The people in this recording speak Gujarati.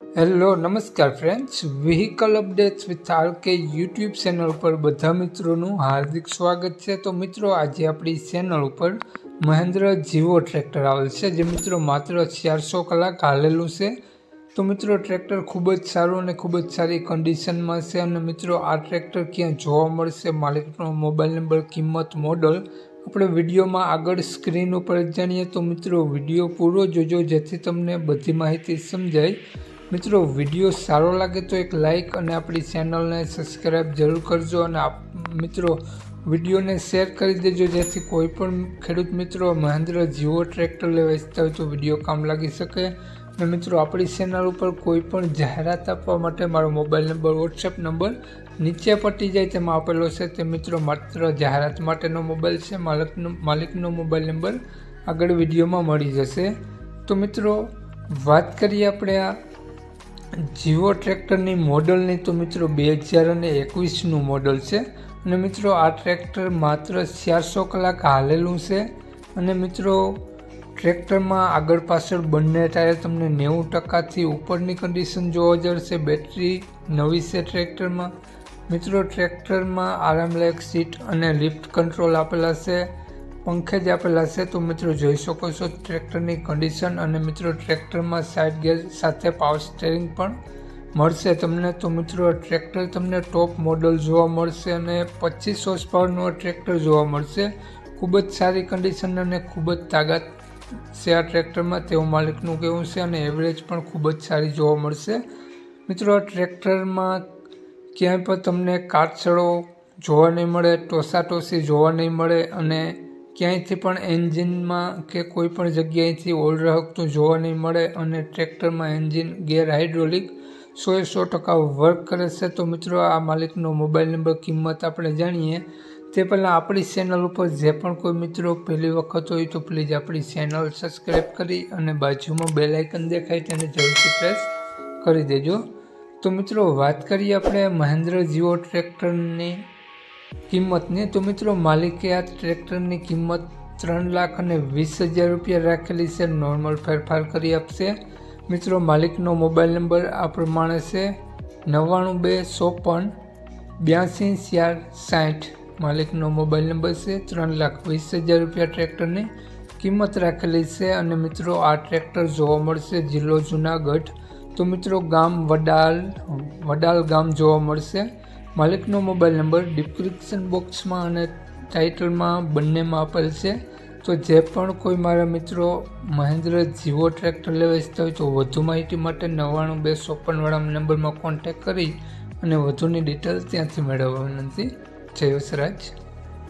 હેલો નમસ્કાર friends vehicle updates with RK YouTube channel પર બધા મિત્રોનું હાર્દિક સ્વાગત છે. તો મિત્રો, આજે આપણી ચેનલ ઉપર મહેન્દ્ર જીવો ટ્રેક્ટર આવેલ છે, જે મિત્રો માત્ર ચારસો કલાક હાલેલું છે. તો મિત્રો ટ્રેક્ટર ખૂબ જ સારું અને ખૂબ જ સારી કન્ડિશનમાં છે અને મિત્રો, આ ટ્રેક્ટર ક્યાં જોવા મળશે, માલિકનો મોબાઈલ નંબર કિંમત મોડલ આપણે વિડીયોમાં આગળ સ્ક્રીન ઉપર જાણીએ. તો મિત્રો, વીડિયો પૂરો જોજો, જેથી તમને બધી માહિતી સમજાય. મિત્રો, વીડિયો સારો લાગે તો એક લાઈક અને આપણી ચેનલને સબસ્ક્રાઈબ જરૂર કરજો અને આપ, મિત્રો, વિડીયોને શેર કરી દેજો જેથી કોઈ પણ ખેડૂત મિત્રો મહેન્દ્ર જીવો ટ્રેક્ટર લેવા ઈચ્છતા હોય તો વીડિયો કામ લાગી શકે. અને મિત્રો, આપણી ચેનલ ઉપર કોઈ પણ જાહેરાત આપવા માટે મારો મોબાઈલ નંબર વોટ્સએપ નંબર નીચે પટી જાય તેમાં આપેલો છે. તે મિત્રો માત્ર જાહેરાત માટેનો મોબાઈલ છે. માલિકનો માલિકનો મોબાઈલ નંબર આગળ વિડીયોમાં મળી જશે. તો મિત્રો, વાત કરીએ આપણે આ જીવો ટ્રેક્ટરની મોડલની તો મિત્રો બે હજાર અને એકવીસનું મોડલ છે. અને મિત્રો આ ટ્રેક્ટર માત્ર ચારસો કલાક હાલેલું છે. અને મિત્રો ટ્રેક્ટરમાં આગળ પાછળ બંને ટાયર તમને નેવું ટકાથી ઉપરની કન્ડિશન જોવા જશે બેટરી નવી છે ટ્રેક્ટરમાં. મિત્રો ટ્રેક્ટરમાં આરામદાયક સીટ અને લિફ્ટ કંટ્રોલ આપેલા છે. પંખે જ આપેલા છે તો મિત્રો જોઈ શકો છો ટ્રેક્ટરની કન્ડિશન અને મિત્રો ટ્રેક્ટરમાં સાઇડ ગેર સાથે પાવર સ્ટેરિંગ પણ મળશે તમને. તો મિત્રો ટ્રેક્ટર તમને ટોપ મોડલ જોવા મળશે અને પચીસ હોર્સ પાવરનું ટ્રેક્ટર જોવા મળશે. ખૂબ જ સારી કન્ડિશન અને ખૂબ જ તાકાત છે આ ટ્રેક્ટરમાં તેવું માલિકનું કહેવું છે અને એવરેજ પણ ખૂબ જ સારી જોવા મળશે. મિત્રો આ ટ્રેક્ટરમાં ક્યાંય પણ તમને કાટછડો જોવા નહીં મળે, ટોસાટોસી જોવા નહીં મળે અને ક્યાંયથી પણ એન્જિનમાં કે કોઈ પણ જગ્યાએથી ઓલ રહકતું જોવા નહીં મળે અને ટ્રેક્ટરમાં એન્જિન ગેર હાઇડ્રોલિક સો એ સો ટકા વર્ક કરે છે, તો મિત્રો આ માલિકનો મોબાઈલ નંબર કિંમત આપણે જાણીએ. તે પહેલાં આપણી ચેનલ ઉપર જે પણ કોઈ મિત્રો પહેલી વખત હોય તો પ્લીઝ આપણી ચેનલ સબસ્ક્રાઈબ કરી અને બાજુમાં બેલ આઇકન દેખાય તેને જરૂરથી પ્રેસ કરી દેજો. તો મિત્રો વાત કરીએ આપણે મહેન્દ્ર જીઓ ટ્રેક્ટરની કિંમતની. તો મિત્રો, માલિકે આ ટ્રેક્ટરની કિંમત ત્રણ લાખ અને વીસ હજાર રૂપિયા રાખેલી છે. નોર્મલ ફેરફાર કરી આપશે. મિત્રો, માલિકનો મોબાઈલ નંબર આ પ્રમાણે છે. નવ્વાણું બે ચોપન બ્યાસી ચાર સાઠ. માલિકનો મોબાઈલ નંબર છે. ત્રણ લાખ વીસ હજાર રૂપિયા ટ્રેક્ટરની કિંમત રાખેલી છે. અને મિત્રો, આ ટ્રેક્ટર જોવા મળશે જિલ્લો જુનાગઢ. તો મિત્રો, ગામ વડાલ વડાલ ગામ જોવા મળશે. માલિકનો મોબાઈલ નંબર ડિસ્ક્રિપ્શન બોક્સમાં અને ટાઇટલમાં બંનેમાં આપેલ છે. તો જે પણ કોઈ મારા મિત્રો મહેન્દ્ર જીવો ટ્રેક્ટર લેવા ઇચ્છતા હોય તો વધુ માહિતી માટે નવ્વાણું બે ચોપનવાળા નંબરમાં કોન્ટેક કરી અને વધુની ડિટેલ ત્યાંથી મેળવવા વિનંતી. જય વસરાજ.